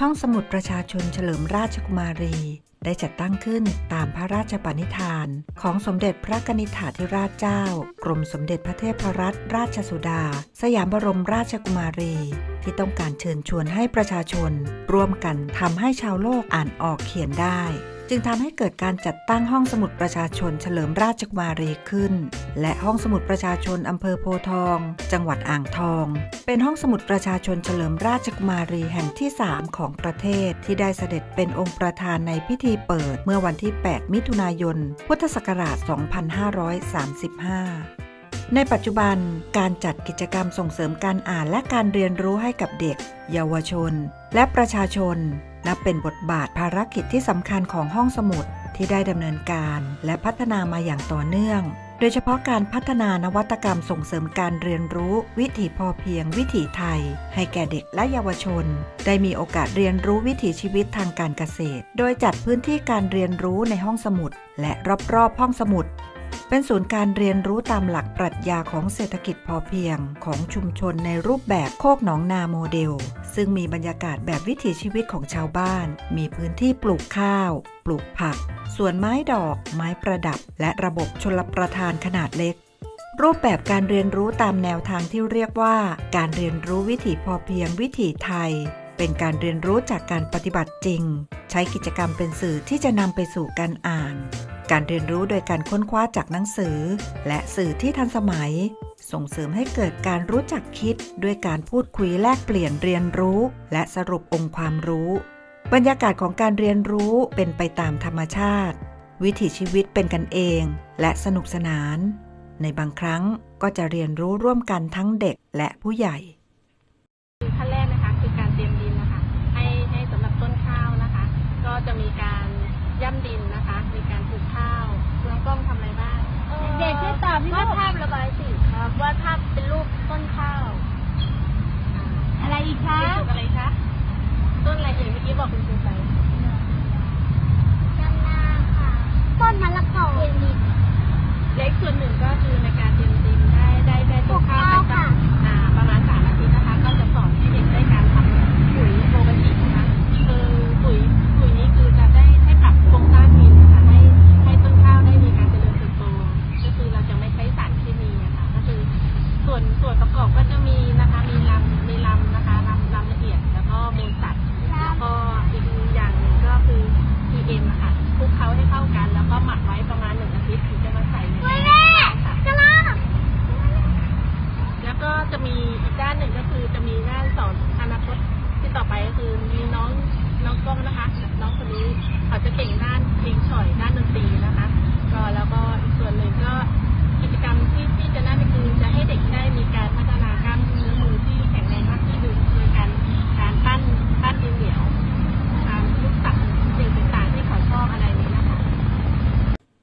ห้องสมุดประชาชนเฉลิมราชกุมารี ได้จัดตั้งขึ้นตามพระราชปณิธาน ของสมเด็จพระนิธฐาธิราชเจ้า กรมสมเด็จพระเทพรัตนราชสุดา สยามบรมราชกุมารี ที่ต้องการเชิญชวนให้ประชาชน ร่วมกันทำให้ชาวโลกอ่านออกเขียนได้ จึงทำให้เกิดการจัดตั้งห้องสมุดประชาชนเฉลิมราชกมารีขึ้น และห้องสมุดประชาชนอำเภอโพทอง จังหวัดอ่างทอง เป็นห้องสมุดประชาชนเฉลิมราชกุมารีแห่งที่ 3 ของประเทศที่ได้เสด็จเป็นองค์ประธานในพิธีเปิดเมื่อวันที่ 8 มิถุนายน พุทธศักราช 2535 ในปัจจุบันการจัดกิจกรรมส่งเสริมการอ่านและการเรียนรู้ให้กับเด็ก เยาวชน และประชาชน นับเป็นบทบาทภารกิจที่สำคัญของห้องสมุดที่ได้ดำเนินการและพัฒนามาอย่างต่อเนื่อง โดยเฉพาะการพัฒนานวัตกรรมส่งเสริมการเรียนรู้ วิถีพอเพียง วิถีไทย ให้แก่เด็กและเยาวชน ได้มีโอกาสเรียนรู้วิถีชีวิตทางการเกษตร โดยจัดพื้นที่การเรียนรู้ในห้องสมุด และรอบๆห้องสมุด เป็นศูนย์การเรียนรู้ตามหลักปรัชญาของเศรษฐกิจพอเพียงของชุมชนในรูปแบบโคกหนองนาโมเดล ซึ่งมีบรรยากาศแบบวิถีชีวิตของชาวบ้าน มีพื้นที่ปลูกข้าว ปลูกผัก สวนไม้ดอก ไม้ประดับ และระบบชลประทานขนาดเล็กรูปแบบการเรียนรู้ตามแนวทางที่เรียกว่า การเรียนรู้วิถีพอเพียงวิถีไทย เป็นการเรียนรู้จากการปฏิบัติจริง ใช้กิจกรรมเป็นสื่อที่จะนำไปสู่การอ่าน การเรียนรู้โดยการค้นคว้าจากหนังสือ และสื่อที่ทันสมัย ส่งเสริมให้เกิดการรู้จักคิด ด้วยการพูดคุยแลกเปลี่ยนเรียนรู้ และสรุปองค์ความรู้ บรรยากาศของการเรียนรู้เป็นไปตามธรรมชาติ วิถีชีวิตเป็นกันเอง และสนุกสนาน ในบางครั้งก็จะเรียนรู้ร่วมกันทั้งเด็กและผู้ใหญ่ขั้นแรกนะคะคือการเตรียมดินนะคะให้ให้สำหรับต้นข้าวนะคะ ก็จะมีการย่ำดินนะคะ มีการปลูกข้าวน้องกล้องทำอะไรบ้าง เด็กช่วยตอบพี่วาว่าดภาพระบายสีครับวาดภาพเป็นรูปต้นข้าวอะไรอีกคะปลูกอะไรคะต้นอะไรเอ่ยเมื่อกี้บอกคุณครูไปจำนาค่ะต้นมะละกอเล็กส่วนหนึ่งก็คือในการเตรียม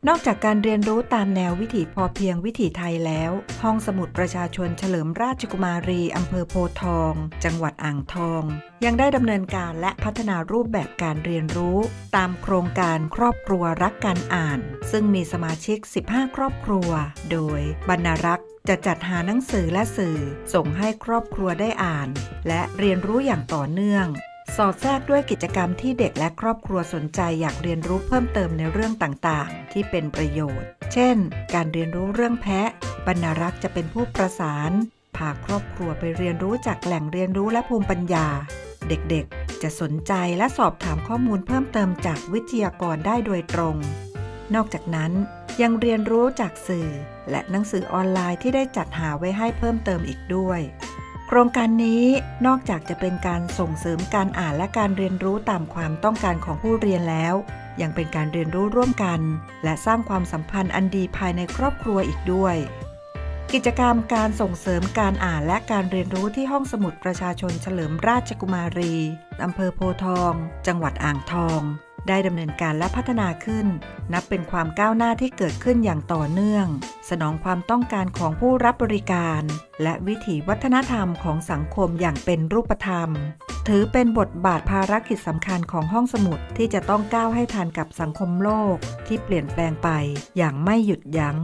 นอกจากการเรียนรู้ตามแนววิถีพอเพียงวิถีไทยแล้ว ห้องสมุดประชาชนเฉลิมราชกุมารีอำเภอโพทอง จังหวัดอ่างทอง ยังได้ดำเนินการและพัฒนารูปแบบการเรียนรู้ ตามโครงการครอบครัวรักการอ่าน ซึ่งมีสมาชิก 15 ครอบครัว โดยบรรณารักษ์จะจัดหาหนังสือและสื่อ ส่งให้ครอบครัวได้อ่าน และเรียนรู้อย่างต่อเนื่อง สอดแทรกด้วยกิจกรรมที่เด็กและครอบครัวสนใจอยากเรียนรู้เพิ่มเติมในเรื่องต่างๆ ที่เป็นประโยชน์ เช่น การเรียนรู้เรื่องแพะ บรรณารักษ์จะเป็นผู้ประสาน พาครอบครัวไปเรียนรู้จากแหล่งเรียนรู้และภูมิปัญญา เด็กๆ จะสนใจและสอบถามข้อมูลเพิ่มเติมจากวิทยากรได้โดยตรง นอกจากนั้นยังเรียนรู้จากสื่อ และหนังสือออนไลน์ที่ได้จัดหาไว้ให้เพิ่มเติมอีกด้วย โครงการนี้นอกจากจะเป็นการส่งเสริมการอ่านและการเรียนรู้ตามความต้องการของผู้เรียนแล้ว ยังเป็นการเรียนรู้ร่วมกัน และสร้างความสัมพันธ์อันดีภายในครอบครัวอีกด้วย กิจกรรมการส่งเสริมการอ่านและการเรียนรู้ที่ห้องสมุดประชาชนเฉลิมราชกุมารีอำเภอโพทอง จังหวัดอ่างทอง ได้ดำเนินการและพัฒนาขึ้น นับเป็นความก้าวหน้าที่เกิดขึ้นอย่างต่อเนื่อง สนองความต้องการของผู้รับบริการ และวิถีวัฒนธรรมของสังคมอย่างเป็นรูปธรรม ถือเป็นบทบาทภารกิจสำคัญของห้องสมุดที่จะต้องก้าวให้ทันกับสังคมโลกที่เปลี่ยนแปลงไปอย่างไม่หยุดยัง้ง